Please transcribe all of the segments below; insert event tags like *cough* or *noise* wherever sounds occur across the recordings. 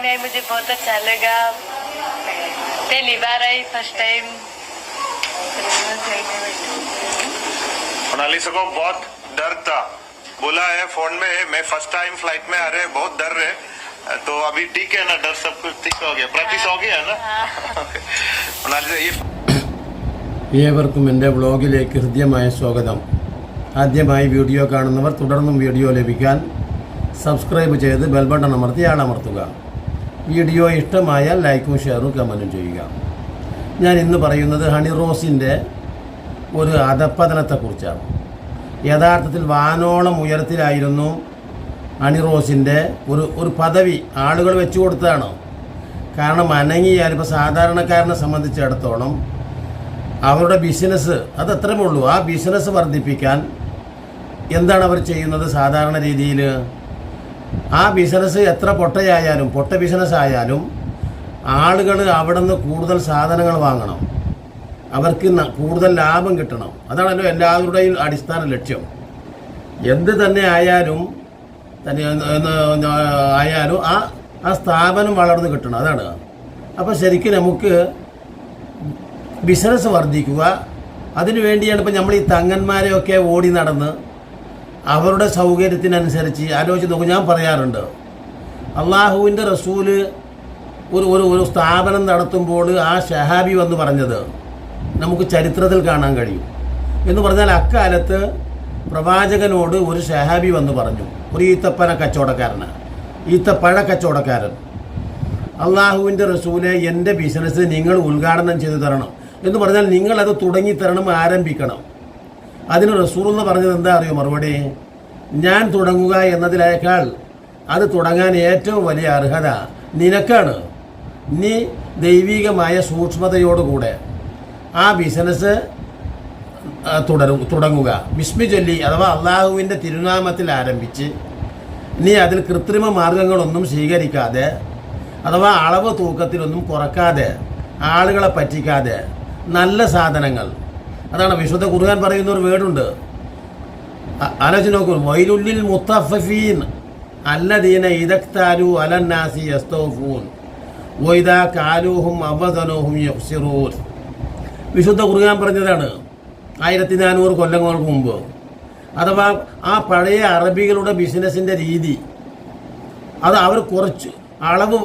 में आई मुझे बहुत अच्छा लगा पहली बार आई फर्स्ट टाइम मोनालिसा को बहुत डर था बोला है फोन में मैं फर्स्ट टाइम फ्लाइट में आ रहे हैं, बहुत डर रहे तो अभी ठीक है ना डर सब कुछ ठीक हो गया प्रैक्टिस हो गया ना *laughs* मोनालिसा ये ഏവർക്കും എൻ്റെ വ്ളോഗിലേക്ക് ഹൃദ്യമായ സ്വാഗതം ആദ്യമായി വീഡിയോ കാണുന്നവർ തുടർന്നും വീഡിയോ ലഭിക്കാൻ സബ്സ്ക്രൈബ് ചെയ്ത് ബെൽ ബട്ടൺ അമർത്തി ആളമർത്തുക വീഡിയോ ഇഷ്ടമായാൽ ലൈക്കും ഷെയറും കമന്റും ചെയ്യുക. ഞാൻ ഇന്ന് പറയുന്നത് ഹണി റോസിന്റെ ഒരു അധപ്പതനത്തെക്കുറിച്ചാണ് യഥാർത്ഥത്തിൽ വാനോളം ഉയരത്തിലായിരുന്നു ഹണി റോസിന്റെ ഒരു ഒരു പദവി ആളുകൾ വെച്ചു കൊടുത്തതാണ്. കാരണം അനങ്ങിയാൽ ഇപ്പോൾ സാധാരണക്കാരനെ സംബന്ധിച്ചിടത്തോളം അവരുടെ ബിസിനസ് അത് അത്രമേ ഉള്ളൂ. ആ ബിസിനസ് വർദ്ധിപ്പിക്കാൻ എന്താണ് അവർ ചെയ്യുന്നത് സാധാരണ രീതിയിൽ? ആ ബിസിനസ് എത്ര പൊട്ടയായാലും പൊട്ട ബിസിനസ് ആയാലും ആളുകൾ അവിടെ നിന്ന് കൂടുതൽ സാധനങ്ങൾ വാങ്ങണം. അവർക്ക് കൂടുതൽ ലാഭം കിട്ടണം. അതാണല്ലോ എല്ലാവരുടെയും അടിസ്ഥാന ലക്ഷ്യം. എന്ത് തന്നെ ആയാലും തന്നെ ആയാലും ആ ആ സ്ഥാപനം വളർന്നു കിട്ടണം. അതാണ്. അപ്പോൾ ശരിക്കും നമുക്ക് ബിസിനസ് വർദ്ധിക്കുക. അതിനു വേണ്ടിയാണ് ഇപ്പം നമ്മൾ ഈ തങ്ങന്മാരെയൊക്കെ ഓടി നടന്ന് അവരുടെ സൗകര്യത്തിനനുസരിച്ച് ആലോചിച്ച് നോക്കും ഞാൻ പറയാറുണ്ട്. അള്ളാഹുവിന്റെ റസൂൽ ഒരു ഒരു ഒരു സ്ഥാപനം നടത്തുമ്പോൾ ആ ഷഹാബി വന്ന് പറഞ്ഞത് നമുക്ക് ചരിത്രത്തിൽ കാണാൻ കഴിയും. എന്ന് പറഞ്ഞാൽ അക്കാലത്ത് പ്രവാചകനോട് ഒരു ഷഹാബി വന്ന് പറഞ്ഞു ഒരു ഈത്തപ്പന കച്ചവടക്കാരനാണ് ഈത്തപ്പഴ കച്ചവടക്കാരൻ അള്ളാഹുവിന്റെ റസൂലെ എന്റെ ബിസിനസ് നിങ്ങൾ ഉദ്ഘാടനം ചെയ്തു തരണം. എന്ന് പറഞ്ഞാൽ നിങ്ങളത് തുടങ്ങിത്തരണം ആരംഭിക്കണം. അതിന് റസൂർ എന്ന് പറഞ്ഞത് എന്താ അറിയോ മറുപടി? ഞാൻ തുടങ്ങുക എന്നതിലേക്കാൾ അത് തുടങ്ങാൻ ഏറ്റവും വലിയ അർഹത നിനക്കാണ്. നീ ദൈവികമായ സൂക്ഷ്മതയോടുകൂടെ ആ ബിസിനസ് തുടരും തുടങ്ങുക. വിസ്മി ചൊല്ലി അഥവാ അള്ളാഹുവിന്റെ തിരുനാമത്തിൽ ആരംഭിച്ച് നീ അതിൽ കൃത്രിമ മാർഗങ്ങളൊന്നും സ്വീകരിക്കാതെ അഥവാ അളവ് തൂക്കത്തിലൊന്നും കുറക്കാതെ ആളുകളെ പറ്റിക്കാതെ നല്ല സാധനങ്ങൾ അതാണ് വിശുദ്ധ ഖുർആൻ പറയുന്ന ഒരു വേർഡുണ്ട് ആലോചിച്ച് നോക്കൂ. വൈലുള്ളിൽ മുത്തഫീൻ അല്ലദീന ഇദക്താരു അലന്നാസി യസ്തൗഫൂൻ. വൈദാ കാലൂഹും അവതനോഹും യഫ്സിറൂൻ വിശുദ്ധ ഖുർആൻ പറഞ്ഞതാണ് ആയിരത്തി നാനൂറ് കൊല്ലങ്ങൾക്ക് മുമ്പ്. അഥവാ ആ പഴയ അറബികളുടെ ബിസിനസ്സിന്റെ രീതി അത് അവർ കുറച്ച് അളവ്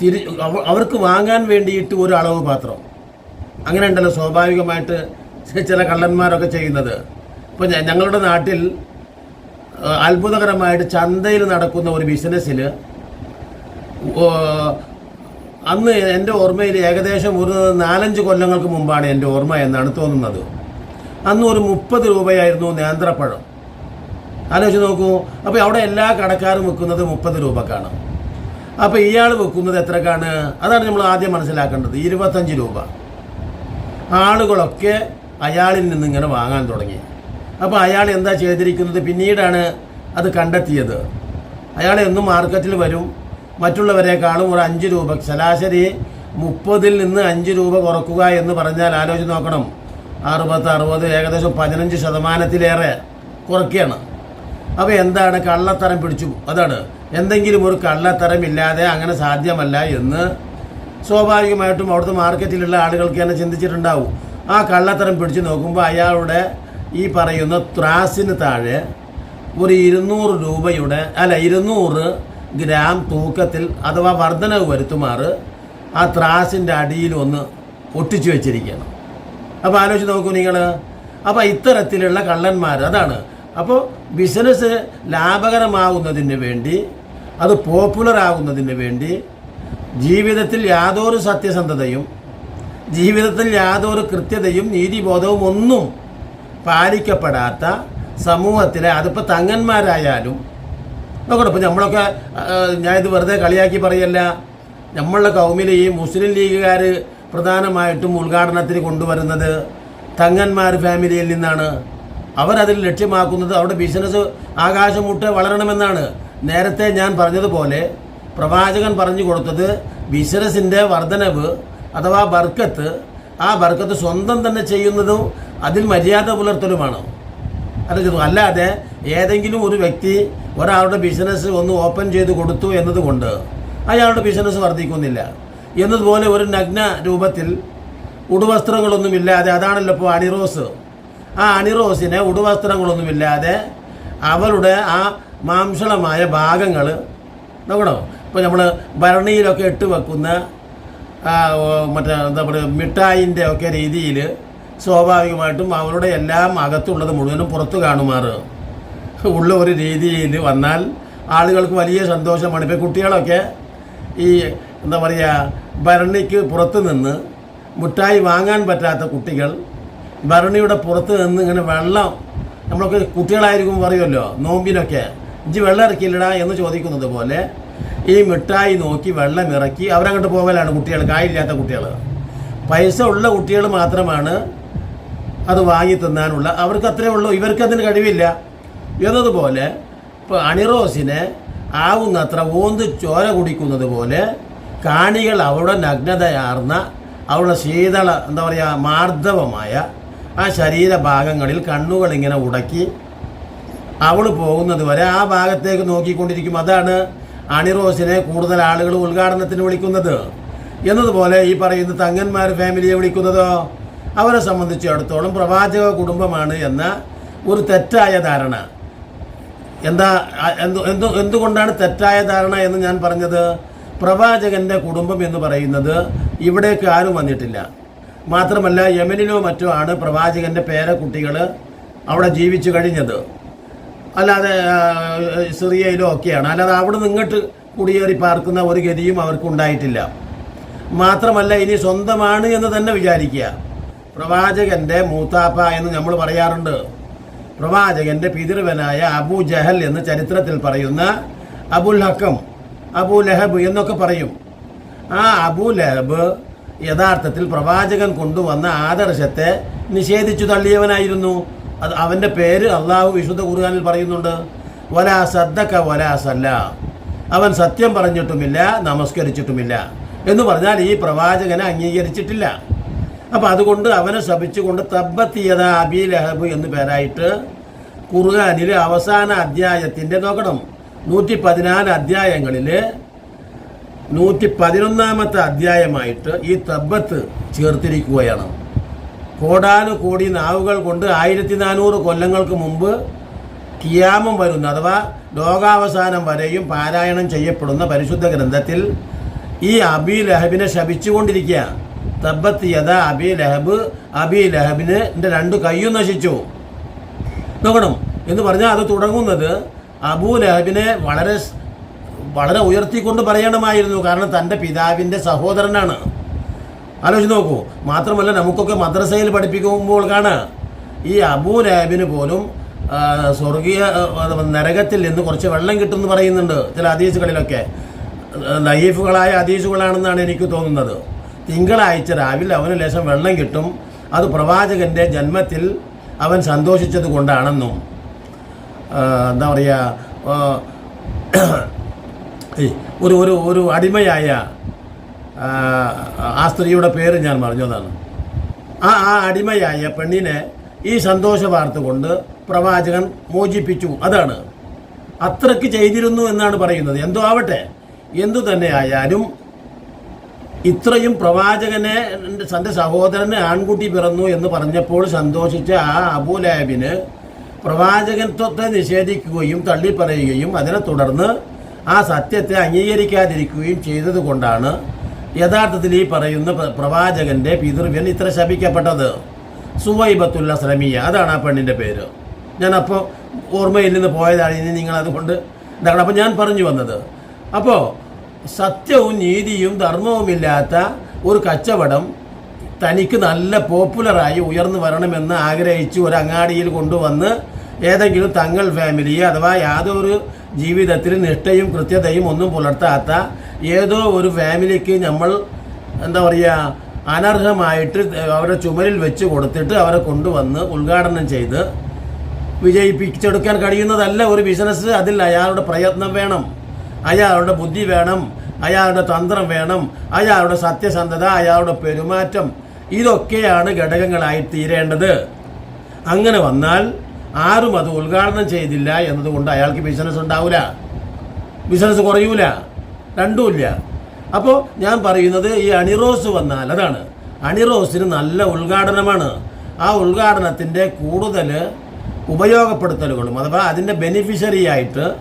തിരി അവർക്ക് വാങ്ങാൻ വേണ്ടിയിട്ട് ഒരു അളവ് പാത്രം അങ്ങനെ ഉണ്ടല്ലോ. സ്വാഭാവികമായിട്ട് ചില കള്ളന്മാരൊക്കെ ചെയ്യുന്നത്. ഇപ്പോൾ ഞങ്ങളുടെ നാട്ടിൽ അത്ഭുതകരമായിട്ട് ചന്തയിൽ നടക്കുന്ന ഒരു ബിസിനസ്സിൽ അന്ന് എന്റെ ഓർമ്മയിൽ ഏകദേശം ഒരു നാലഞ്ച് കൊല്ലങ്ങൾക്ക് മുമ്പാണ് എന്റെ ഓർമ്മ എന്നാണ് തോന്നുന്നത്. അന്ന് ഒരു മുപ്പത് രൂപയായിരുന്നു നേന്ത്രപ്പഴം. ആലോചിച്ച് നോക്കൂ അപ്പോൾ അവിടെ എല്ലാ കടക്കാരും വെക്കുന്നത് മുപ്പത് രൂപക്കാണ്. അപ്പോൾ ഇയാൾ വെക്കുന്നത് എത്രക്കാണ്? അതാണ് നമ്മൾ ആദ്യം മനസ്സിലാക്കേണ്ടത് ഇരുപത്തഞ്ച് രൂപ. ആളുകളൊക്കെ അയാളിൽ നിന്ന് ഇങ്ങനെ വാങ്ങാൻ തുടങ്ങി. അപ്പോൾ അയാൾ എന്താ ചെയ്തിരിക്കുന്നത്? പിന്നീടാണ് അത് കണ്ടെത്തിയത്. അയാൾ എന്നും മാർക്കറ്റിൽ വരും. മറ്റുള്ളവരെക്കാളും ഒരു അഞ്ച് രൂപ ശരാശരി മുപ്പതിൽ നിന്ന് അഞ്ച് രൂപ കുറക്കുക എന്ന് പറഞ്ഞാൽ ആലോചിച്ച് നോക്കണം. അറുപത് അറുപത് ഏകദേശം പതിനഞ്ച് ശതമാനത്തിലേറെ കുറയ്ക്കുകയാണ്. അപ്പോൾ എന്താണ് കള്ളത്തരം പിടിച്ചു? അതാണ്. എന്തെങ്കിലും ഒരു കള്ളത്തരം ഇല്ലാതെ അങ്ങനെ സാധ്യമല്ല എന്ന് സ്വാഭാവികമായിട്ടും അവിടുത്തെ മാർക്കറ്റിലുള്ള ആളുകൾക്ക് തന്നെ ചിന്തിച്ചിട്ടുണ്ടാവും. ആ കള്ളത്തരം പിടിച്ചു നോക്കുമ്പോൾ അയാളുടെ ഈ പറയുന്ന ത്രാസിന് താഴെ ഒരു ഇരുന്നൂറ് രൂപയുടെ അല്ല ഇരുന്നൂറ് ഗ്രാം തൂക്കത്തിൽ അഥവാ വർധനവ് വരുത്തുമാറ് ആ ത്രാസിന്റെ അടിയിൽ ഒന്ന് ഒട്ടിച്ചു വെച്ചിരിക്കണം അപ്പോൾ ആലോചിച്ച് നോക്കൂ നിങ്ങൾ അപ്പോൾ ഇത്തരത്തിലുള്ള കള്ളന്മാർ അതാണ്. അപ്പോൾ ബിസിനസ് ലാഭകരമാകുന്നതിന് വേണ്ടി അത് പോപ്പുലർ ആകുന്നതിന് വേണ്ടി ജീവിതത്തിൽ യാതൊരു സത്യസന്ധതയും ജീവിതത്തിൽ യാതൊരു കൃത്യതയും നീതിബോധവും ഒന്നും പാലിക്കപ്പെടാത്ത സമൂഹത്തിലെ അതിപ്പോൾ തങ്ങന്മാരായാലും നോക്കട്ടെ ഇപ്പം നമ്മളൊക്കെ ഞാനിത് വെറുതെ കളിയാക്കി പറയല്ല. നമ്മളുടെ കൗമിൽ ഈ മുസ്ലിം ലീഗുകാർ പ്രധാനമായിട്ടും ഉദ്ഘാടനത്തിന് കൊണ്ടുവരുന്നത് തങ്ങന്മാർ ഫാമിലിയിൽ നിന്നാണ്. അവരതിൽ ലക്ഷ്യമാക്കുന്നത് അവിടെ ബിസിനസ് ആകാശമുട്ട് വളരണമെന്നാണ്. നേരത്തെ ഞാൻ പറഞ്ഞതുപോലെ പ്രവാചകൻ പറഞ്ഞു കൊടുത്തത് ബിസിനസിന്റെ വർധനവ് അഥവാ ബർക്കത്ത് ആ ബർക്കത്ത് സ്വന്തം തന്നെ ചെയ്യുന്നതും അതിൽ മര്യാദ പുലർത്തലുമാണ്. അത് അല്ലാതെ ഏതെങ്കിലും ഒരു വ്യക്തി ഒരാളുടെ ബിസിനസ് ഒന്ന് ഓപ്പൺ ചെയ്ത് കൊടുത്തു എന്നതുകൊണ്ട് അയാളുടെ ബിസിനസ് വർദ്ധിക്കുന്നില്ല. എന്നതുപോലെ ഒരു നഗ്ന രൂപത്തിൽ ഉടുവസ്ത്രങ്ങളൊന്നുമില്ലാതെ അതാണല്ലോ ഇപ്പോൾ അണിറോസ്. ആ അണിറോസിനെ ഉടുവസ്ത്രങ്ങളൊന്നുമില്ലാതെ അവരുടെ ആ മാംസളമായ ഭാഗങ്ങൾ നോക്കണോ? ഇപ്പോൾ നമ്മൾ ഭരണിയിലൊക്കെ ഇട്ട് വെക്കുന്ന മറ്റേ എന്താ പറയുക മിഠായിന്റെ ഒക്കെ രീതിയിൽ സ്വാഭാവികമായിട്ടും അവരുടെ എല്ലാം അകത്തുള്ളത് മുഴുവനും പുറത്ത് കാണുമാറ്. ഉള്ള ഒരു രീതിയിൽ വന്നാൽ ആളുകൾക്ക് വലിയ സന്തോഷമാണ്. ഇപ്പോൾ കുട്ടികളൊക്കെ ഈ എന്താ പറയുക ഭരണിക്ക് പുറത്ത് നിന്ന് മിഠായി വാങ്ങാൻ പറ്റാത്ത കുട്ടികൾ ഭരണിയുടെ പുറത്ത് നിന്ന് ഇങ്ങനെ വെള്ളം നമ്മളൊക്കെ കുട്ടികളായിരിക്കും പറയുമല്ലോ നോമ്പിനൊക്കെ ഇഞ്ചി വെള്ളം ഇറക്കിയില്ലടാ എന്ന് ചോദിക്കുന്നത് പോലെ ഈ മിഠായി നോക്കി വെള്ളം ഇറക്കി അവരങ്ങോട്ട് പോകലാണ് കുട്ടികൾ കായില്ലാത്ത കുട്ടികൾ. പൈസ ഉള്ള കുട്ടികൾ മാത്രമാണ് അത് വാങ്ങി തിന്നാനുള്ള. അവർക്ക് അത്രേ ഉള്ളൂ ഇവർക്ക് അതിന് കഴിവില്ല. എന്നതുപോലെ ഇപ്പോൾ അണിറോസിനെ ആവുന്നത്ര ഓന്ത് ചോര കുടിക്കുന്നത് പോലെ കാണികൾ അവരുടെ നഗ്നതയാർന്ന അവരുടെ ശീതള എന്താ പറയുക മാർദ്ദവമായ ആ ശരീരഭാഗങ്ങളിൽ കണ്ണുകൾ ഇങ്ങനെ ഉടക്കി അവൾ പോകുന്നത് വരെ ആ ഭാഗത്തേക്ക് നോക്കിക്കൊണ്ടിരിക്കും. അതാണ് അണിറോസിനെ കൂടുതൽ ആളുകൾ ഉദ്ഘാടനത്തിന് വിളിക്കുന്നത്. എന്നതുപോലെ ഈ പറയുന്ന തങ്ങന്മാർ ഫാമിലിയെ വിളിക്കുന്നതോ. അവരെ സംബന്ധിച്ചിടത്തോളം പ്രവാചക കുടുംബമാണ് എന്ന ഒരു തെറ്റായ ധാരണ. എന്താ എന്ത് എന്തു എന്തു എന്തുകൊണ്ടാണ് തെറ്റായ ധാരണ എന്ന് ഞാൻ പറഞ്ഞത്? പ്രവാചകന്റെ കുടുംബം എന്ന് പറയുന്നത് ഇവിടേക്ക് ആരും വന്നിട്ടില്ല. മാത്രമല്ല യമനിലോ മറ്റോ ആണ് പ്രവാചകന്റെ പേരക്കുട്ടികൾ അവിടെ ജീവിച്ചു കഴിഞ്ഞത്. അല്ലാതെ സിറിയയിലോ ഒക്കെയാണ്. അല്ലാതെ അവിടെ നിങ്ങോട്ട് കുടിയേറി പാർക്കുന്ന ഒരു ഗതിയും അവർക്ക് ഉണ്ടായിട്ടില്ല. മാത്രമല്ല ഇനി സ്വന്തമാണ് എന്ന് തന്നെ വിചാരിക്കുക. പ്രവാചകന്റെ മൂത്താപ്പ എന്ന് നമ്മൾ പറയാറുണ്ട്. പ്രവാചകന്റെ പിതൃവനായ അബു ജഹൽ എന്ന് ചരിത്രത്തിൽ പറയുന്ന അബുൽ ഹക്കം അബു ലഹബ് എന്നൊക്കെ പറയും. ആ അബു ലഹബ് യഥാർത്ഥത്തിൽ പ്രവാചകൻ കൊണ്ടുവന്ന ആദർശത്തെ നിഷേധിച്ചു തള്ളിയവനായിരുന്നു. അത് അവന്റെ പേര് അള്ളാഹു വിശുദ്ധ ഖുർആനിൽ പറയുന്നുണ്ട് വലാ സദ്ദക്ക വലാ സല്ല. അവൻ സത്യം പറഞ്ഞിട്ടുമില്ല നമസ്കരിച്ചിട്ടുമില്ല എന്ന് പറഞ്ഞാൽ ഈ പ്രവാചകനെ അംഗീകരിച്ചിട്ടില്ല. അപ്പോൾ അതുകൊണ്ട് അവനെ ശപിച്ചുകൊണ്ട് തബ്ബത്തിയത അബി ലഹബ് എന്ന് പേരായിട്ട് ഖുർആാനിൽ അവസാന അധ്യായത്തിന്റെ നോക്കണം. നൂറ്റി പതിനാല് അധ്യായങ്ങളിൽ നൂറ്റി പതിനൊന്നാമത്തെ അധ്യായമായിട്ട് ഈ തബ്ബത്ത് ചേർത്തിരിക്കുകയാണ്. കോടാനു കോടി നാവുകൾ കൊണ്ട് ആയിരത്തി നാനൂറ് കൊല്ലങ്ങൾക്ക് മുമ്പ് കിയാമം വരുന്ന അഥവാ ലോകാവസാനം വരെയും പാരായണം ചെയ്യപ്പെടുന്ന പരിശുദ്ധ ഗ്രന്ഥത്തിൽ ഈ അബി ലഹബിനെ ശപിച്ചുകൊണ്ടിരിക്കുക. തബത്ത് യഥ അബി ലഹബ് അബി ലഹബിന് എന്റെ രണ്ട് കയ്യും നശിച്ചു. നോക്കണം. എന്ന് പറഞ്ഞാൽ അത് തുടങ്ങുന്നത് അബൂ ലഹബിനെ വളരെ വളരെ ഉയർത്തിക്കൊണ്ട് പറയണമായിരുന്നു. കാരണം തന്റെ പിതാവിന്റെ സഹോദരനാണ്. ആലോചിച്ച് നോക്കൂ. മാത്രമല്ല നമുക്കൊക്കെ മദ്രസയിൽ പഠിപ്പിക്കുമ്പോൾ കാണാം. ഈ അബൂ ലാബിന് പോലും സ്വർഗീയ നരകത്തിൽ നിന്ന് കുറച്ച് വെള്ളം കിട്ടും എന്ന് പറയുന്നുണ്ട് ചില അതീസുകളിലൊക്കെ നയീഫുകളായ അതീസുകളാണെന്നാണ് എനിക്ക് തോന്നുന്നത്. തിങ്കളാഴ്ച രാവിലെ അവന് ലേശം വെള്ളം കിട്ടും. അത് പ്രവാചകന്റെ ജന്മത്തിൽ അവൻ സന്തോഷിച്ചത് കൊണ്ടാണെന്നും. എന്താ പറയുക ഒരു ഒരു ഒരു അടിമയായ ആ, സ്ത്രീയുടെ പേര് ഞാൻ പറഞ്ഞതാണ് ആ ആ അടിമയായ പെണ്ണിനെ ഈ സന്തോഷ വാർത്ത കൊണ്ട് പ്രവാചകൻ മോചിപ്പിച്ചു. അതാണ്. അത്രയ്ക്ക് ചെയ്തിരുന്നു എന്നാണ് പറയുന്നത്. എന്തോ ആവട്ടെ. എന്തു തന്നെ ആയാലും ഇത്രയും പ്രവാചകനെ തന്റെ സഹോദരന് ആൺകുട്ടി പിറന്നു എന്ന് പറഞ്ഞപ്പോൾ സന്തോഷിച്ച ആ അബൂലാബിന് പ്രവാചകത്വത്തെ നിഷേധിക്കുകയും തള്ളിപ്പറയുകയും അതിനെ തുടർന്ന് ആ സത്യത്തെ അംഗീകരിക്കാതിരിക്കുകയും ചെയ്തത് കൊണ്ടാണ് യഥാർത്ഥത്തിൽ ഈ പറയുന്ന പ്ര- പ്രവാചകന്റെ പിതൃവ്യൻ ഇത്ര ശപിക്കപ്പെട്ടത്. സുവൈബത്തുല്ല ശ്രമിയ അതാണ് ആ പെണ്ണിന്റെ പേര്. ഞാൻ അപ്പോൾ ഓർമ്മയിൽ നിന്ന് പോയതാണ് ഇനി നിങ്ങൾ അതുകൊണ്ട് ഇതാണ്. അപ്പോൾ ഞാൻ പറഞ്ഞു വന്നത്. അപ്പോൾ സത്യവും നീതിയും ധർമ്മവുമില്ലാത്ത ഒരു കച്ചവടം തനിക്ക് നല്ല പോപ്പുലറായി ഉയർന്നു വരണമെന്ന് ആഗ്രഹിച്ച് ഒരു അങ്ങാടിയിൽ കൊണ്ടുവന്ന് ഏതെങ്കിലും തങ്ങൾ ഫാമിലിയെ അഥവാ യാതൊരു ജീവിതത്തിൽ നിഷ്ഠയും കൃത്യതയും ഒന്നും പുലർത്താത്ത ഏതോ ഒരു ഫാമിലിക്ക് നമ്മൾ എന്താ പറയുക അനർഹമായിട്ട് അവരുടെ ചുമരിൽ വെച്ച് കൊടുത്തിട്ട് അവരെ കൊണ്ടുവന്ന് ഉദ്ഘാടനം ചെയ്ത് വിജയിപ്പിച്ചെടുക്കാൻ കഴിയുന്നതല്ല ഒരു ബിസിനസ് അതിൽ അയാളുടെ പ്രയത്നം വേണം അയാളുടെ ബുദ്ധി വേണം അയാളുടെ തന്ത്രം വേണം അയാളുടെ സത്യസന്ധത അയാളുടെ പെരുമാറ്റം. ഇതൊക്കെയാണ് ഘടകങ്ങളായി തീരേണ്ടത്. അങ്ങനെ വന്നാൽ ആരും അത് ഉദ്ഘാടനം ചെയ്തില്ല എന്നതുകൊണ്ട് അയാൾക്ക് ബിസിനസ് ഉണ്ടാവില്ല ബിസിനസ് കുറയൂല. രണ്ടുമില്ല. അപ്പോൾ ഞാൻ പറയുന്നത് ഈ അണിറോസ് വന്നാൽ അതാണ്. അണിറോസിന് നല്ല ഉദ്ഘാടനമാണ്. ആ ഉദ്ഘാടനത്തിന്റെ കൂടുതൽ ഉപയോഗപ്പെടുത്തലുകളും അഥവാ അതിന്റെ ബെനിഫിഷ്യറി ആയിട്ട്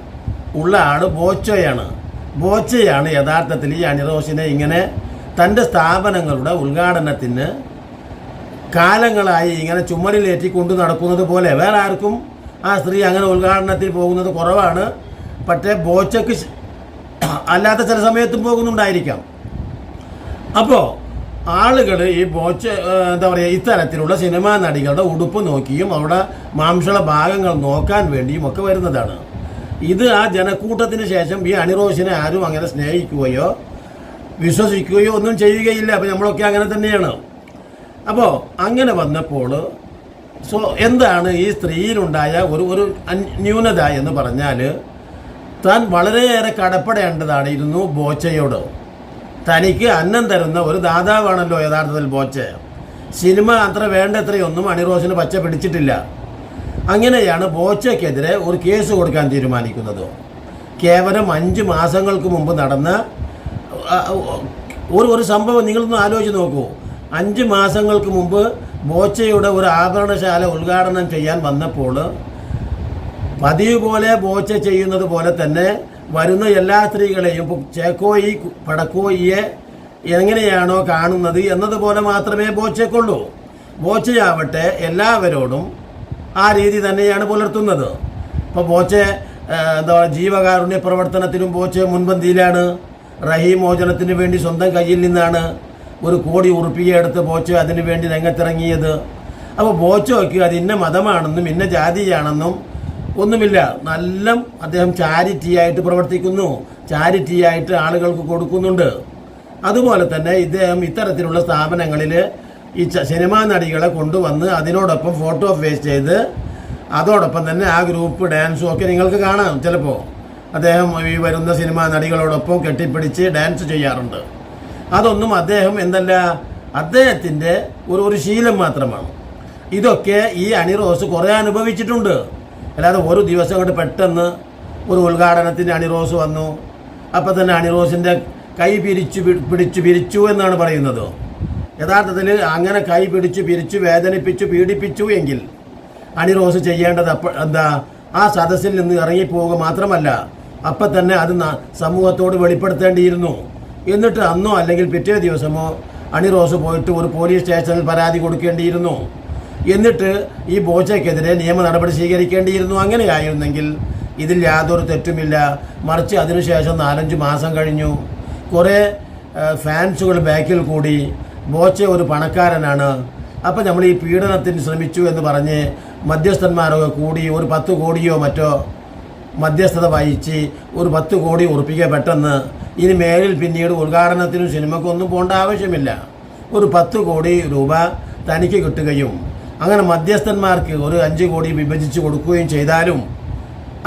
ഉള്ള ആൾ ബോച്ചയാണ്. ബോച്ചയാണ് യഥാർത്ഥത്തിൽ ഈ അണിറോസിനെ ഇങ്ങനെ തന്റെ സ്ഥാപനങ്ങളുടെ ഉദ്ഘാടനത്തിന് കാലങ്ങളായി ഇങ്ങനെ ചുമലിലേറ്റി കൊണ്ടു നടക്കുന്നത് പോലെ. വേറെ ആർക്കും ആ സ്ത്രീ അങ്ങനെ ഉദ്ഘാടനത്തിൽ പോകുന്നത് കുറവാണ്. പക്ഷേ ബോച്ചക്ക് അല്ലാത്ത ചില സമയത്തും പോകുന്നുണ്ടായിരിക്കാം. അപ്പോൾ ആളുകൾ ഈ ബോച്ച എന്താ പറയുക ഇത്തരത്തിലുള്ള സിനിമാ നടികളുടെ ഉടുപ്പ് നോക്കിയും അവിടെ മാംസള ഭാഗങ്ങൾ നോക്കാൻ വേണ്ടിയും ഒക്കെ വരുന്നതാണ്. ഇത് ആ ജനക്കൂട്ടത്തിന് ശേഷം ഈ അണിറോസിനെ ആരും അങ്ങനെ സ്നേഹിക്കുകയോ വിശ്വസിക്കുകയോ ഒന്നും ചെയ്യുകയില്ല. അപ്പം നമ്മളൊക്കെ അങ്ങനെ തന്നെയാണ്. അപ്പോൾ അങ്ങനെ വന്നപ്പോൾ സോ എന്താണ് ഈ സ്ത്രീയിലുണ്ടായ ഒരു ഒരു ന്യൂനത എന്ന് പറഞ്ഞാൽ താൻ വളരെയേറെ കടപ്പെടേണ്ടതാണ് ഇരുന്നു ബോച്ചയോട്. തനിക്ക് അന്നം തരുന്ന ഒരു ദാതാവാണല്ലോ യഥാർത്ഥത്തിൽ ബോച്ച. സിനിമ അത്ര വേണ്ടത്രയൊന്നും അണിറോസിന് പച്ച പിടിച്ചിട്ടില്ല. അങ്ങനെയാണ് ബോച്ചയ്ക്കെതിരെ ഒരു കേസ് കൊടുക്കാൻ തീരുമാനിക്കുന്നത്. കേവലം അഞ്ച് മാസങ്ങൾക്ക് മുമ്പ് നടന്ന ഒരു ഒരു സംഭവം നിങ്ങളൊന്ന് ആലോചിച്ച് നോക്കൂ. അഞ്ച് മാസങ്ങൾക്ക് മുമ്പ് ബോച്ചയുടെ ഒരു ആഭരണശാല ഉദ്ഘാടനം ചെയ്യാൻ വന്നപ്പോൾ പതിവ് പോലെ ബോച്ച ചെയ്യുന്നത് പോലെ തന്നെ വരുന്ന എല്ലാ സ്ത്രീകളെയും ചേക്കോയി പടക്കോയിയെ എങ്ങനെയാണോ കാണുന്നത് എന്നതുപോലെ മാത്രമേ ബോച്ചയ്ക്കുള്ളൂ. ബോച്ചയാവട്ടെ എല്ലാവരോടും ആ രീതി തന്നെയാണ് പുലർത്തുന്നത്. ഇപ്പോൾ ബോച്ച എന്താ പറയുക ജീവകാരുണ്യ പ്രവർത്തനത്തിനും ബോച്ച മുൻപന്തിയിലാണ്. റഹീം മോചനത്തിന് വേണ്ടി സ്വന്തം കയ്യിൽ നിന്നാണ് ഒരു കോടി ഉറുപ്പിക എടുത്ത് ബോച്ചോ അതിനു വേണ്ടി രംഗത്തിറങ്ങിയത്? അപ്പോൾ ബോച്ചോയ്ക്ക് അത് ഇന്ന മതമാണെന്നും ഇന്ന ജാതിയാണെന്നും ഒന്നുമില്ല. നല്ല അദ്ദേഹം ചാരിറ്റി ആയിട്ട് പ്രവർത്തിക്കുന്നു. ചാരിറ്റി ആയിട്ട് ആളുകൾക്ക് കൊടുക്കുന്നുണ്ട്. അതുപോലെ തന്നെ ഇദ്ദേഹം ഇത്തരത്തിലുള്ള സ്ഥാപനങ്ങളിൽ ഈ സിനിമാ നടികളെ കൊണ്ടുവന്ന് അതിനോടൊപ്പം ഫോട്ടോ ഫേസ് ചെയ്ത് അതോടൊപ്പം തന്നെ ആ ഗ്രൂപ്പ് ഡാൻസും ഒക്കെ നിങ്ങൾക്ക് കാണാം ചിലപ്പോൾ അദ്ദേഹം ഈ വരുന്ന സിനിമാ നടികളോടൊപ്പം കെട്ടിപ്പിടിച്ച് ഡാൻസ് ചെയ്യാറുണ്ട്. അതൊന്നും അദ്ദേഹം എന്തല്ല അദ്ദേഹത്തിന്റെ ഒരു ഒരു ശീലം മാത്രമാണ്. ഇതൊക്കെ ഈ അണിറോസ് കുറേ അനുഭവിച്ചിട്ടുണ്ട്. അല്ലാതെ ഒരു ദിവസം കൊണ്ട് പെട്ടെന്ന് ഒരു ഉദ്ഘാടനത്തിന് അണിറോസ് വന്നു. അപ്പോൾ തന്നെ അണിറോസിന്റെ കൈ പിരിച്ചു പിടിച്ചു പിരിച്ചു എന്നാണ് പറയുന്നത്. യഥാർത്ഥത്തിൽ അങ്ങനെ കൈ പിടിച്ചു പിരിച്ചു വേദനിപ്പിച്ചു പീഡിപ്പിച്ചു എങ്കിൽ അണിറോസ് ചെയ്യേണ്ടത് അപ്പ എന്താ ആ സദസ്സിൽ നിന്ന് ഇറങ്ങിപ്പോവുക മാത്രമല്ല അപ്പം തന്നെ അത് സമൂഹത്തോട് വെളിപ്പെടുത്തേണ്ടിയിരുന്നു. എന്നിട്ട് അന്നോ അല്ലെങ്കിൽ പിറ്റേ ദിവസമോ അണി റോസ് പോയിട്ട് ഒരു പോലീസ് സ്റ്റേഷനിൽ പരാതി കൊടുക്കേണ്ടിയിരുന്നു. എന്നിട്ട് ഈ ബോച്ചയ്ക്കെതിരെ നിയമ നടപടി സ്വീകരിക്കേണ്ടിയിരുന്നു. അങ്ങനെയായിരുന്നെങ്കിൽ ഇതിൽ യാതൊരു തെറ്റുമില്ല. മറിച്ച് അതിനുശേഷം നാലഞ്ച് മാസം കഴിഞ്ഞു. കുറേ ഫാൻസുകൾ ബാക്കിൽ കൂടി ബോച്ച ഒരു പണക്കാരനാണ്. അപ്പോൾ നമ്മൾ ഈ പീഡനത്തിന് ശ്രമിച്ചു എന്ന് പറഞ്ഞ് മധ്യസ്ഥന്മാരൊക്കെ കൂടി ഒരു പത്ത് കോടിയോ മറ്റോ മധ്യസ്ഥത വഹിച്ച് ഒരു പത്ത് കോടി ഉറപ്പിക്കുക പെട്ടെന്ന് ഇനി മേലിൽ പിന്നീട് ഉദ്ഘാടനത്തിനും സിനിമക്കൊന്നും പോകേണ്ട ആവശ്യമില്ല. ഒരു പത്ത് കോടി രൂപ തനിക്ക് കിട്ടുകയും അങ്ങനെ മധ്യസ്ഥന്മാർക്ക് ഒരു അഞ്ച് കോടി വിഭജിച്ച് കൊടുക്കുകയും ചെയ്താലും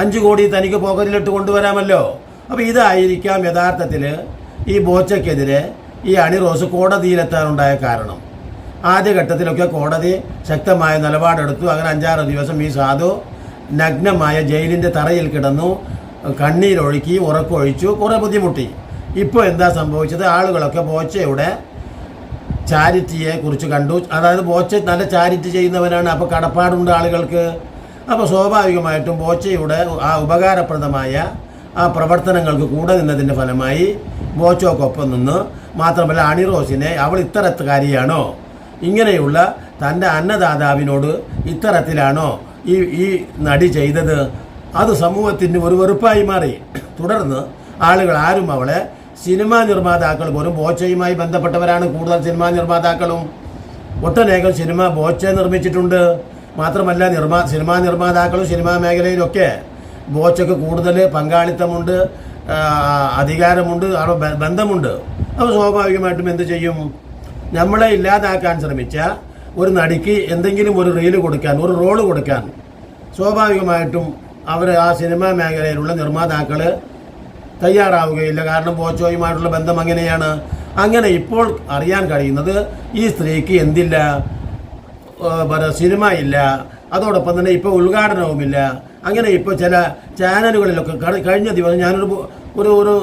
അഞ്ച് കോടി തനിക്ക് പോക്കറ്റിലിട്ട് കൊണ്ടുവരാമല്ലോ. അപ്പോൾ ഇതായിരിക്കാം യഥാർത്ഥത്തിൽ ഈ ബോച്ചയ്ക്കെതിരെ ഈ അണിറോസ് കോടതിയിലെത്താനുണ്ടായ കാരണം. ആദ്യഘട്ടത്തിലൊക്കെ കോടതി ശക്തമായ നിലപാടെടുത്തു. അങ്ങനെ അഞ്ചാറ് ദിവസം ഈ സാധു നഗ്നമായ ജയിലിന്റെ തറയിൽ കിടന്നു കണ്ണീരൊഴുക്കി ഉറക്കൊഴിച്ചു കുറേ ബുദ്ധിമുട്ടി. ഇപ്പോൾ എന്താ സംഭവിച്ചത്? ആളുകളൊക്കെ ബോച്ചയുടെ ചാരിറ്റിയെ കുറിച്ച് കണ്ടു. അതായത് ബോച്ച നല്ല ചാരിറ്റി ചെയ്യുന്നവനാണ്. അപ്പോൾ കടപ്പാടുണ്ട് ആളുകൾക്ക്. അപ്പോൾ സ്വാഭാവികമായിട്ടും ബോച്ചയുടെ ആ ഉപകാരപ്രദമായ ആ പ്രവർത്തനങ്ങൾക്ക് കൂടെ നിന്നതിന്റെ ഫലമായി ബോച്ചോക്കൊപ്പം നിന്ന് മാത്രമല്ല അണിറോസിനെ അവൾ ഇത്തരത്തുകാരിയാണോ ഇങ്ങനെയുള്ള തന്റെ അന്നദാതാവിനോട് ഇത്തരത്തിലാണോ ഈ ഈ നടി ചെയ്തത്? അത് സമൂഹത്തിന് ഒരു വെറുപ്പായി മാറി. തുടർന്ന് ആളുകൾ ആരും അവളെ സിനിമാ നിർമ്മാതാക്കൾ പോലും ബോച്ചയുമായി ബന്ധപ്പെട്ടവരാണ് കൂടുതൽ സിനിമാ നിർമ്മാതാക്കളും. ഒട്ടനേകം സിനിമ ബോച്ച നിർമ്മിച്ചിട്ടുണ്ട്. മാത്രമല്ല നിർമ്മാ സിനിമാ നിർമ്മാതാക്കളും സിനിമാ മേഖലയിലൊക്കെ ബോച്ചയ്ക്ക് കൂടുതൽ പങ്കാളിത്തമുണ്ട് അധികാരമുണ്ട് അവിടെ ബന്ധമുണ്ട്. അപ്പോൾ സ്വാഭാവികമായിട്ടും എന്ത് ചെയ്യും? നമ്മളെ ഇല്ലാതാക്കാൻ ശ്രമിച്ച ഒരു നടിക്ക് എന്തെങ്കിലും ഒരു റീൽ കൊടുക്കാൻ ഒരു റോൾ കൊടുക്കാൻ സ്വാഭാവികമായിട്ടും അവർ ആ സിനിമാ മേഖലയിലുള്ള നിർമ്മാതാക്കൾ തയ്യാറാവുകയില്ല. കാരണം പോച്ചോയുമായിട്ടുള്ള ബന്ധം അങ്ങനെയാണ്. അങ്ങനെ ഇപ്പോൾ അറിയാൻ കഴിയുന്നത് ഈ സ്ത്രീക്ക് എന്തില്ല? സിനിമ ഇല്ല. അതോടൊപ്പം തന്നെ ഇപ്പോൾ ഉദ്ഘാടനവുമില്ല അങ്ങനെ ഇപ്പോൾ ചില ചാനലുകളിലൊക്കെ കഴിഞ്ഞ ദിവസം ഞാനൊരു ഒരു ഒരു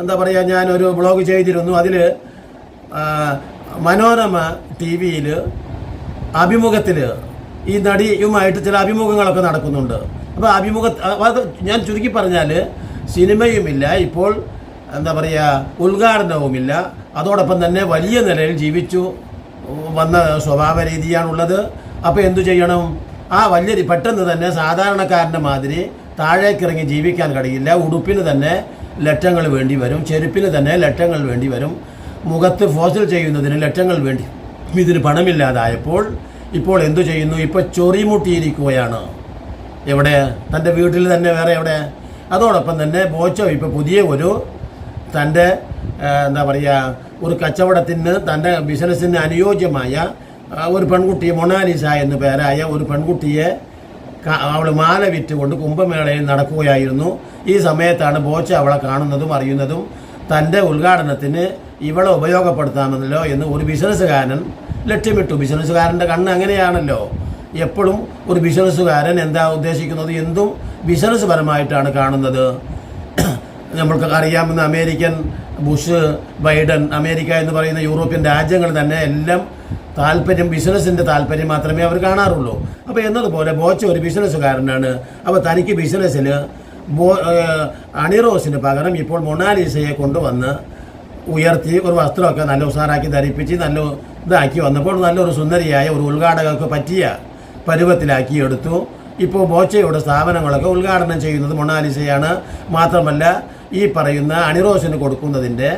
എന്താ പറയുക ഞാനൊരു ബ്ലോഗ് ചെയ്തിരുന്നു. അതിൽ മനോരമ ടി വിയിൽ അഭിമുഖത്തിൽ ഈ നടിയുമായിട്ട് ചില അഭിമുഖങ്ങളൊക്കെ നടക്കുന്നുണ്ട്. അപ്പോൾ അഭിമുഖ ഞാൻ ചുരുക്കി പറഞ്ഞാൽ സിനിമയുമില്ല. ഇപ്പോൾ എന്താ പറയുക ഉദ്ഘാടനവുമില്ല. അതോടൊപ്പം തന്നെ വലിയ നിലയിൽ ജീവിച്ചു വന്ന സ്വഭാവ രീതിയാണുള്ളത് അപ്പോൾ എന്തു ചെയ്യണം? ആ വലിയ പെട്ടെന്ന് തന്നെ സാധാരണക്കാരന്റെ മാതിരി താഴേക്കിറങ്ങി ജീവിക്കാൻ കഴിയില്ല. ഉടുപ്പിന് തന്നെ ലക്ഷങ്ങൾ വേണ്ടി വരും. ചെരുപ്പിന് തന്നെ ലക്ഷങ്ങൾ വേണ്ടി വരും. മുഖത്ത് ഫോസിൽ ചെയ്യുന്നതിന് ലക്ഷങ്ങൾ വേണ്ടി ഇതിന് പണമില്ലാതായപ്പോൾ ഇപ്പോൾ എന്തു ചെയ്യുന്നു? ഇപ്പോൾ ചൊറിമുട്ടിയിരിക്കുകയാണ്. എവിടെ? തന്റെ വീട്ടിൽ തന്നെ വേറെ എവിടെ? അതോടൊപ്പം തന്നെ ബോച്ചോ ഇപ്പോൾ പുതിയ ഒരു തന്റെ എന്താ പറയുക ഒരു കച്ചവടത്തിന് തന്റെ ബിസിനസ്സിന് അനുയോജ്യമായ ഒരു പെൺകുട്ടിയെ മൊണാലിസ എന്ന് പേരായ ഒരു പെൺകുട്ടിയെ അവൾ മാല വിറ്റുകൊണ്ട് കുംഭമേളയിൽ നടക്കുകയായിരുന്നു. ഈ സമയത്താണ് ബോച്ച അവളെ കാണുന്നതും അറിയുന്നതും തന്റെ ഉദ്ഘാടനത്തിന് ഇവളെ ഉപയോഗപ്പെടുത്താമെന്നല്ലോ എന്ന് ഒരു ബിസിനസ്സുകാരൻ ലക്ഷ്യമിട്ടു. ബിസിനസ്സുകാരന്റെ കണ്ണ് അങ്ങനെയാണല്ലോ. എപ്പോഴും ഒരു ബിസിനസ്സുകാരൻ എന്താ ഉദ്ദേശിക്കുന്നത് എന്തും ബിസിനസ് പരമായിട്ടാണ് കാണുന്നത്. നമ്മൾക്ക് അറിയാമെന്ന് അമേരിക്കൻ ബുഷ് ബൈഡൻ അമേരിക്ക എന്ന് പറയുന്ന യൂറോപ്യൻ രാജ്യങ്ങൾ തന്നെ എല്ലാം താല്പര്യം ബിസിനസ്സിന്റെ താല്പര്യം മാത്രമേ അവർ കാണാറുള്ളൂ. അപ്പോൾ എന്നതുപോലെ ബോച്ച ഒരു ബിസിനസ്സുകാരനാണ്. അപ്പോൾ തനിക്ക് ബിസിനസ്സിൽ ബോ അണിറോസിന് പകരം ഇപ്പോൾ മൊണാലിസയെ കൊണ്ടുവന്ന് ഉയർത്തി ഒരു വസ്ത്രമൊക്കെ നല്ല ഉഷാറാക്കി ധരിപ്പിച്ച് നല്ല ഇതാക്കി വന്നപ്പോൾ നല്ലൊരു സുന്ദരിയായ ഒരു ഉദ്ഘാടകർക്ക് പറ്റിയ പരുവത്തിലാക്കി എടുത്തു. ഇപ്പോൾ ബോച്ചയുടെ സ്ഥാപനങ്ങളൊക്കെ ഉദ്ഘാടനം ചെയ്യുന്നത് മൊണാലിസയാണ്. മാത്രമല്ല ഈ പറയുന്ന അണിറോസിന് കൊടുക്കുന്നതിന്റെ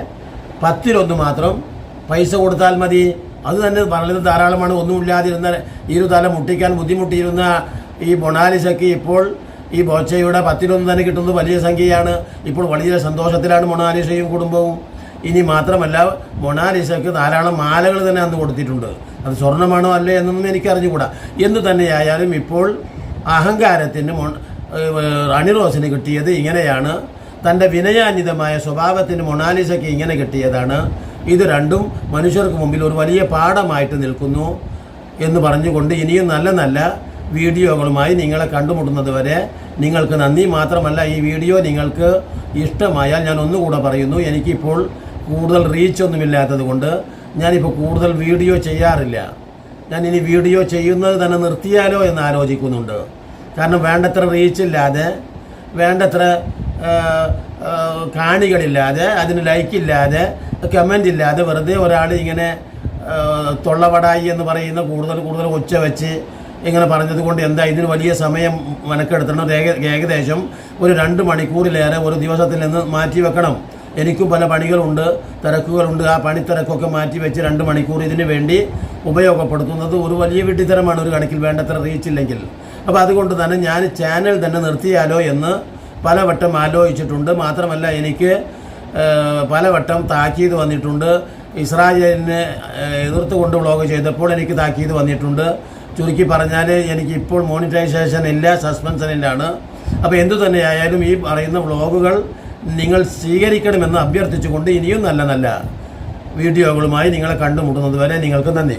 പത്തിലൊന്ന് മാത്രം പൈസ കൊടുത്താൽ മതി. അത് തന്നെ വളരെ ധാരാളമാണ്. ഒന്നുമില്ലാതിരുന്ന ഇരു തല മുട്ടിക്കാൻ ബുദ്ധിമുട്ടിയിരുന്ന ഈ മൊണാലിസയ്ക്ക് ഇപ്പോൾ ഈ ബോച്ചയുടെ പത്തിലൊന്ന് തന്നെ കിട്ടുന്നത് വലിയ സംഖ്യയാണ്. ഇപ്പോൾ വലിയ സന്തോഷത്തിലാണ് മൊണാലിസയും കുടുംബവും. ഇനി മാത്രമല്ല മൊണാലിസയ്ക്ക് ധാരാളം മാലകൾ തന്നെ അന്ന് കൊടുത്തിട്ടുണ്ട്. അത് സ്വർണമാണോ അല്ലേ എന്നൊന്നും എനിക്ക് അറിഞ്ഞുകൂടാ എന്തു തന്നെയായാലും ഇപ്പോൾ അഹങ്കാരത്തിന് അണിറോസിന് കിട്ടിയത് ഇങ്ങനെയാണ്. തന്റെ വിനയാന്വിതമായ സ്വഭാവത്തിന് മൊണാലിസയ്ക്ക് ഇങ്ങനെ കിട്ടിയതാണ്. ഇത് രണ്ടും മനുഷ്യർക്ക് മുമ്പിൽ ഒരു വലിയ പാഠമായിട്ട് നിൽക്കുന്നു എന്ന് പറഞ്ഞുകൊണ്ട് ഇനിയും നല്ല നല്ല വീഡിയോകളുമായി നിങ്ങളെ കണ്ടുമുട്ടുന്നത് വരെ നിങ്ങൾക്ക് നന്ദി. മാത്രമല്ല ഈ വീഡിയോ നിങ്ങൾക്ക് ഇഷ്ടമായാൽ ഞാൻ ഒന്നുകൂടെ പറയുന്നു. എനിക്കിപ്പോൾ കൂടുതൽ റീച്ചൊന്നുമില്ലാത്തത് കൊണ്ട് ഞാനിപ്പോൾ കൂടുതൽ വീഡിയോ ചെയ്യാറില്ല. ഞാൻ ഇനി വീഡിയോ ചെയ്യുന്നത് തന്നെ നിർത്തിയാലോ എന്ന് ആലോചിക്കുന്നുണ്ട്. കാരണം വേണ്ടത്ര റീച്ചില്ലാതെ വേണ്ടത്ര കാണികളില്ലാതെ അതിന് ലൈക്കില്ലാതെ കമന്റ് ഇല്ലാതെ വെറുതെ ഒരാൾ ഇങ്ങനെ തൊള്ളവടായി എന്ന് പറയുന്ന കൂടുതൽ കൂടുതൽ ഒച്ച വെച്ച് ഇങ്ങനെ പറഞ്ഞത് കൊണ്ട് എന്താ ഇതിന് വലിയ സമയം മെനക്കെടുത്തണം. ഏകദേശം ഒരു രണ്ട് മണിക്കൂറിലേറെ ഒരു ദിവസത്തിൽ നിന്ന് മാറ്റി വെക്കണം. എനിക്കും പല പണികളുണ്ട് തിരക്കുകളുണ്ട്. ആ പണിത്തിരക്കൊക്കെ മാറ്റി വെച്ച് രണ്ട് മണിക്കൂർ ഇതിന് വേണ്ടി ഉപയോഗപ്പെടുത്തുന്നത് ഒരു വലിയ വിഡ്ഢിത്തരമാണ് ഒരു കണക്കിൽ വേണ്ടത്ര റീച്ചില്ലെങ്കിൽ അപ്പോൾ അതുകൊണ്ട് തന്നെ ഞാൻ ചാനൽ തന്നെ നിർത്തിയാലോ എന്ന് പലവട്ടം ആലോചിച്ചിട്ടുണ്ട്. മാത്രമല്ല എനിക്ക് പലവട്ടം താക്കീത് വന്നിട്ടുണ്ട്. ഇസ്രായേലിനെ എതിർത്തുകൊണ്ട് വ്ളോഗ് ചെയ്തപ്പോൾ എനിക്ക് താക്കീത് വന്നിട്ടുണ്ട്. ചുരുക്കി പറഞ്ഞാൽ എനിക്ക് ഇപ്പോൾ മോണിറ്റൈസേഷൻ ഇല്ല സസ്പെൻഷനിലാണ് അപ്പോൾ എന്തു തന്നെയായാലും ഈ പറയുന്ന വ്ളോഗുകൾ നിങ്ങൾ സ്വീകരിക്കണമെന്ന് അഭ്യർത്ഥിച്ചുകൊണ്ട് ഇനിയും നല്ല നല്ല വീഡിയോകളുമായി നിങ്ങളെ കണ്ടുമുട്ടുന്നത് വരെ നിങ്ങൾക്ക് നന്ദി.